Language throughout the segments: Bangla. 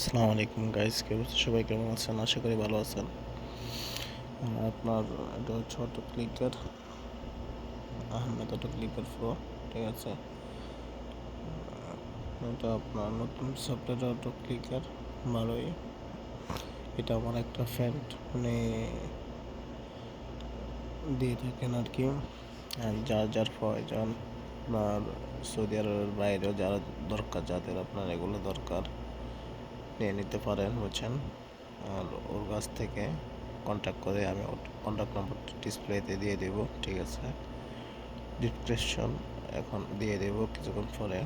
আসসালামু আলাইকুম গাইস কে অবস্থা? সবাই কেমন আছেন? আশা করি ভালো আছেন। আপনার এটা হচ্ছে auto clicker Ahmed auto clicker pro ঠিক আছে? এটা আপনার নতুন সফটওয়্যার অটো ক্লিকার ভালোই। এটা আমার একটা ফ্রেন্ড মানে দিয়ে থাকেন আর কি। যার যার প্রয়োজন, আপনার সৌদি আরবের বাইরেও যারা দরকার, যাদের আপনার এগুলো দরকার নিয়ে নিতে পারেন বুঝছেন? আর ওর কাছ থেকে কন্ট্যাক্ট করে আমি কন্ট্যাক্ট নম্বর ডিসপ্লেতে দিয়ে দেব, ঠিক আছে? ডিসক্রিপশন এখন দিয়ে দেব কিছুক্ষণ পরে।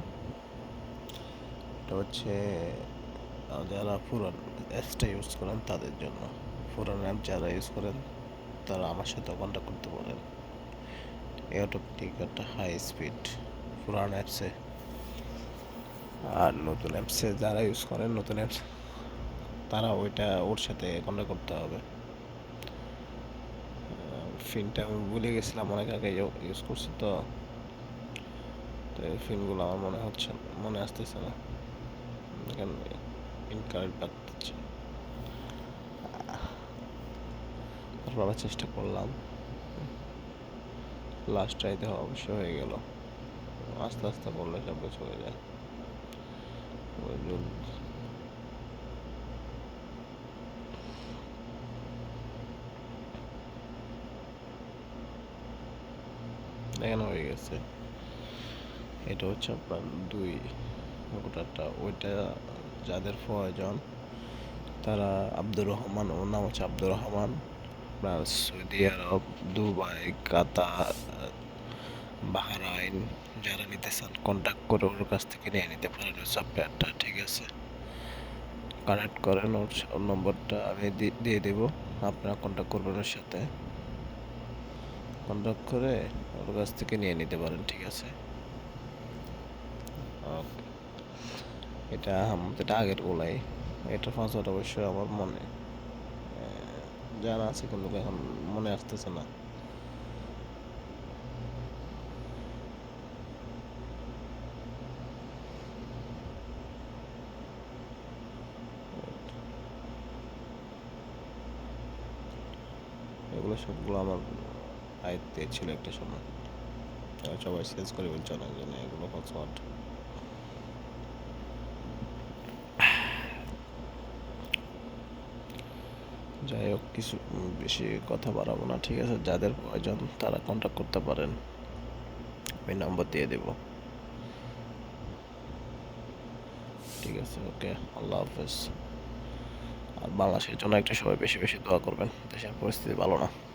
এটা হচ্ছে যারা পুরান অ্যাপসটা ইউজ করেন তাদের জন্য। পুরান অ্যাপ যারা ইউজ করেন, তারা আমার সাথে কন্ট্যাক্ট করতে পারেন। অটোমেটিক একটা হাই স্পিড পুরান অ্যাপসে আর নতুন অ্যাপসে যারা ইউজ করেন, নতুন অ্যাপস তারা ওইটা ওর সাথে কন্ট্যাক্ট করতে হবে। ফিনটা আমি ভুলে গেছিলাম, অনেক আগে ইউজ করছি তো। তো এই ফিনগুলো আমার মনে হচ্ছে, মনে আসতেছে না। এখানে ইনকারেক্ট বাড়তেছে তারপর চেষ্টা করলাম। লাস্ট ট্রাইতে অবশ্য হয়ে গেল। আস্তে আস্তে বললে সব কিছু হয়ে যায়। দেখানো হয়ে গেছে এটা হচ্ছে আপনার দুই ওটারটা ওইটা যাদের প্রয়োজন তারা আব্দুর রহমান ওর নাম হচ্ছে আব্দুর রহমান আপনার Saudi Arab Dubai Qatar Bahrain যারা নিতে চান কন্ট্যাক্ট করে ওর কাছ থেকে নিয়ে নিতে পারেন ওই সফটওয়্যারটা ঠিক আছে? কানেক্ট করেন, ওর নম্বরটা আমি দিয়ে দেব, আপনারা কন্ট্যাক্ট করবেন ওর সাথে। কন্ট্যাক্ট করে ওর কাছ থেকে নিয়ে নিতে পারেন, ঠিক আছে? এটা এটা আগের গোলাই। এটার পাসওয়ার্ড অবশ্যই আমার মনে জানা আছে কিন্তু এখন মনে আসতেছে না। এগুলো সবগুলো আমার আয়ত্তে ছিল একটা সময়। সবাই সেলস করে বলছে অনেক জন্য এগুলো পাসওয়ার্ড যাই হোক, কিছু বেশি কথা বাড়াবো না, ঠিক আছে? যাদের প্রয়োজন তারা কন্ট্যাক্ট করতে পারেন। আমি নাম্বার দিয়ে দেব। ঠিক আছে ওকে আল্লাহ হাফেজ। বাংলাদেশের জন্য একটা সবাই বেশি বেশি দোয়া করবেন। দেশের পরিস্থিতি ভালো না।